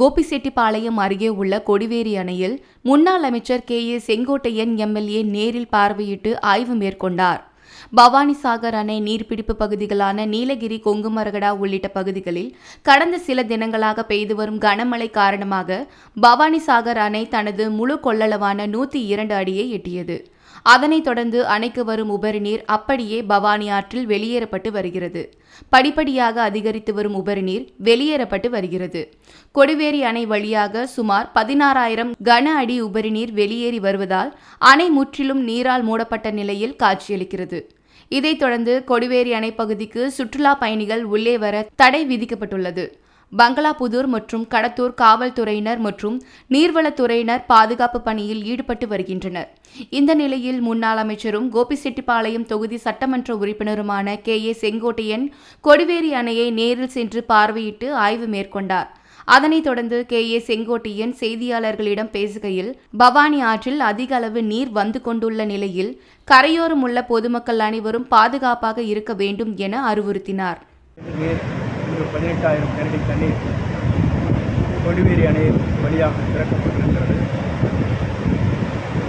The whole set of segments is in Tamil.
கோபிசெட்டிப்பாளையம் அருகே உள்ள கொடிவேரி அணையில் முன்னாள் அமைச்சர் கே ஏ செங்கோட்டையன் எம்எல்ஏ நேரில் பார்வையிட்டு ஆய்வு மேற்கொண்டார். பவானிசாகர் அணை நீர்பிடிப்பு பகுதிகளான நீலகிரி கொங்குமரகடா உள்ளிட்ட பகுதிகளில் கடந்த சில தினங்களாக பெய்து வரும் கனமழை காரணமாக பவானிசாகர் அணை தனது முழு கொள்ளளவான நூற்றி இரண்டு அடியை எட்டியது. அதனைத் தொடர்ந்து அணைக்கு வரும் உபரி நீர் அப்படியே பவானி ஆற்றில் வெளியேறப்பட்டு வருகிறது. படிப்படியாக அதிகரித்து வரும் உபரி நீர் வெளியேறப்பட்டு வருகிறது. கொடிவேரி அணை வழியாக சுமார் பதினாறாயிரம் கன அடி உபரி நீர் வெளியேறி வருவதால் அணை முற்றிலும் நீரால் மூடப்பட்ட நிலையில் காட்சியளிக்கிறது. இதைத் தொடர்ந்து கொடிவேரி அணை பகுதிக்கு சுற்றுலா பயணிகள் உள்ளே வர தடை விதிக்கப்பட்டுள்ளது. பங்களாபுதூர் மற்றும் கடத்தூர் காவல்துறையினர் மற்றும் நீர்வளத்துறையினர் பாதுகாப்பு பணியில் ஈடுபட்டு வருகின்றனர். இந்த நிலையில் முன்னாள் அமைச்சரும் கோபிசெட்டிப்பாளையம் தொகுதி சட்டமன்ற உறுப்பினருமான கே. ஏ. செங்கோட்டையன் கொடிவேரி அணையை நேரில் சென்று பார்வையிட்டு ஆய்வு மேற்கொண்டார். அதனைத் தொடர்ந்து கே. ஏ. செங்கோட்டையன் செய்தியாளர்களிடம் பேசுகையில் பவானி ஆற்றில் அதிக அளவு நீர் வந்து கொண்டுள்ள நிலையில் கரையோரம் உள்ள பொதுமக்கள் அனைவரும் பாதுகாப்பாக இருக்க வேண்டும் என அறிவுறுத்தினார். இங்கு பதினெட்டாயிரம் கனடி தண்ணீர் கொடிவேரி அணை வழியாக திறக்கப்பட்டிருக்கிறது.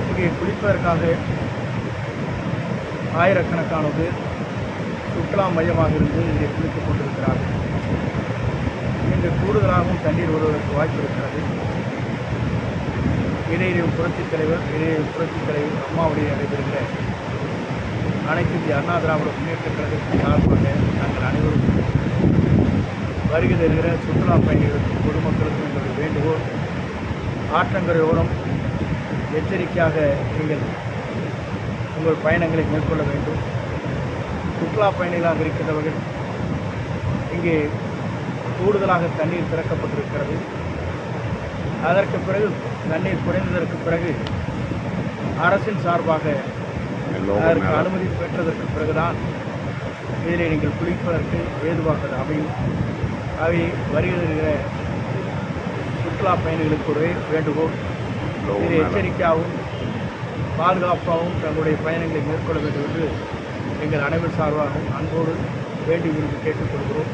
இங்கே குளிப்பதற்காக ஆயிரக்கணக்கானது சுற்றுலா மையமாக இருந்து இங்கே குளித்துக் கொண்டிருக்கிறார்கள். இங்கு கூடுதலாகவும் தண்ணீர் வருவதற்கு வாய்ப்பு இருக்கிறது. இடையிலும் புரட்சித் தலைவர் இடையிலும் புரட்சித் தலைவர் அம்மாவுடைய நடைபெறுகிற அனைத்து இந்திய அண்ணா திராவிட முன்னேற்ற கழகத்தின் சார்பாக நாங்கள் அனைவரும் வருகை தருகிற சுற்றுலா பயணிகளுக்கும் பொதுமக்களுக்கும் எங்களுடைய வேண்டுகோள் ஆற்றங்கரையோரம் எச்சரிக்கையாக நீங்கள் உங்கள் பயணங்களை மேற்கொள்ள வேண்டும். சுற்றுலா பயணிகளாக இருக்கின்றவர்கள் இங்கே கூடுதலாக தண்ணீர் திறக்கப்பட்டிருக்கிறது. அதற்கு பிறகு தண்ணீர் குறைந்ததற்கு பிறகு அரசின் சார்பாக அதற்கு அனுமதி பெற்றதற்கு பிறகுதான் இதில் நீங்கள் குளிப்பதற்கு ஏதுவாக அமையும். அவை வருகிற சுற்றுலா பயணிகளுக்கு ஒரு வேண்டுகோள். இதில் எச்சரிக்கையாகவும் பாதுகாப்பாகவும் தங்களுடைய பயணங்களை மேற்கொள்ள வேண்டும் என்று எங்கள் அனைவர் சார்பாகவும் அன்போடு வேண்டி விரும்பி கேட்டுக்கொள்கிறோம்